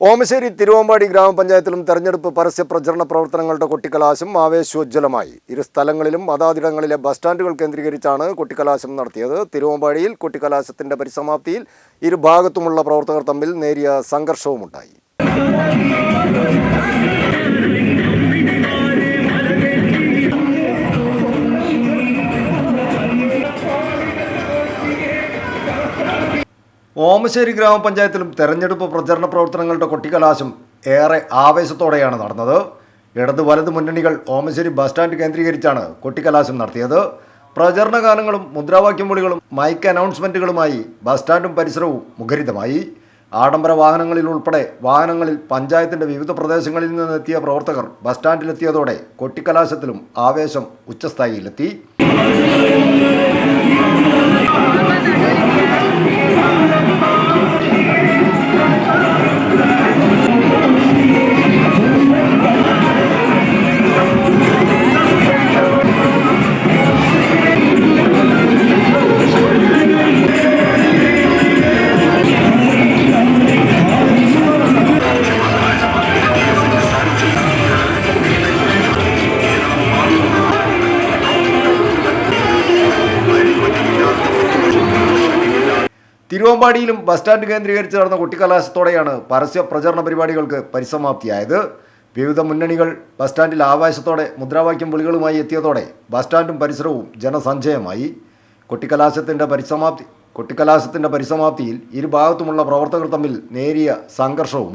ഓമശ്ശേരി തിരുവമ്പാടി ഗ്രാമപഞ്ചായത്തിലും തെരഞ്ഞെടുപ്പ് പരസ്യ പ്രചരണ പ്രവർത്തനങ്ങളുടെ കൊട്ടിക്കലാശം ആവേശോജ്വലമായി ഇരു സ്ഥലങ്ങളിലും അതാതിടങ്ങളിലെ ബസ് സ്റ്റാൻഡുകൾ കേന്ദ്രീകരിച്ചാണ് കൊട്ടിക്കലാശം നടത്തിയത്. തിരുവമ്പാടിയിൽ കൊട്ടിക്കലാശത്തിന്റെ പരിസമാപ്തിയിൽ ഇരുഭാഗത്തുമുള്ള പ്രവർത്തകർ തമ്മിൽ നേരിയ സംഘർഷവുമുണ്ടായി. ഓമശ്ശേരി ഗ്രാമപഞ്ചായത്തിലും തെരഞ്ഞെടുപ്പ് പ്രചരണ പ്രവർത്തനങ്ങളുടെ കൊട്ടിക്കലാശം ഏറെ ആവേശത്തോടെയാണ് നടന്നത്. ഇടത് വലത് മുന്നണികൾ ഓമശ്ശേരി ബസ് സ്റ്റാൻഡ് കേന്ദ്രീകരിച്ചാണ് കൊട്ടിക്കലാശം നടത്തിയത്. പ്രചരണ ഗാനങ്ങളും മുദ്രാവാക്യം വിളികളും മൈക്ക് അനൗൺസ്മെന്റുകളുമായി ബസ് സ്റ്റാൻഡും പരിസരവും മുഖരിതമായി. ആഡംബര വാഹനങ്ങളിൽ ഉൾപ്പെടെ വാഹനങ്ങളിൽ പഞ്ചായത്തിന്റെ വിവിധ പ്രദേശങ്ങളിൽ നിന്നെത്തിയ പ്രവർത്തകർ ബസ് സ്റ്റാൻഡിലെത്തിയതോടെ കൊട്ടിക്കലാശത്തിലും ആവേശം ഉച്ചസ്ഥായിയിലെത്തി. തിരുവമ്പാടിയിലും ബസ് സ്റ്റാൻഡ് കേന്ദ്രീകരിച്ച് നടന്ന കൊട്ടിക്കലാശത്തോടെയാണ് പരസ്യ പ്രചരണ പരിപാടികൾക്ക് പരിസമാപ്തിയായത്. വിവിധ മുന്നണികൾ ബസ് സ്റ്റാൻഡിൽ ആവേശത്തോടെ മുദ്രാവാക്യം വിളികളുമായി എത്തിയതോടെ ബസ് സ്റ്റാൻഡും പരിസരവും ജനസഞ്ചയമായി. കൊട്ടിക്കലാശത്തിന്റെ പരിസമാപ്തി കൊട്ടിക്കലാശത്തിന്റെ പരിസമാപ്തിയിൽ ഇരുഭാഗത്തുമുള്ള പ്രവർത്തകർ തമ്മിൽ നേരിയ സംഘർഷവും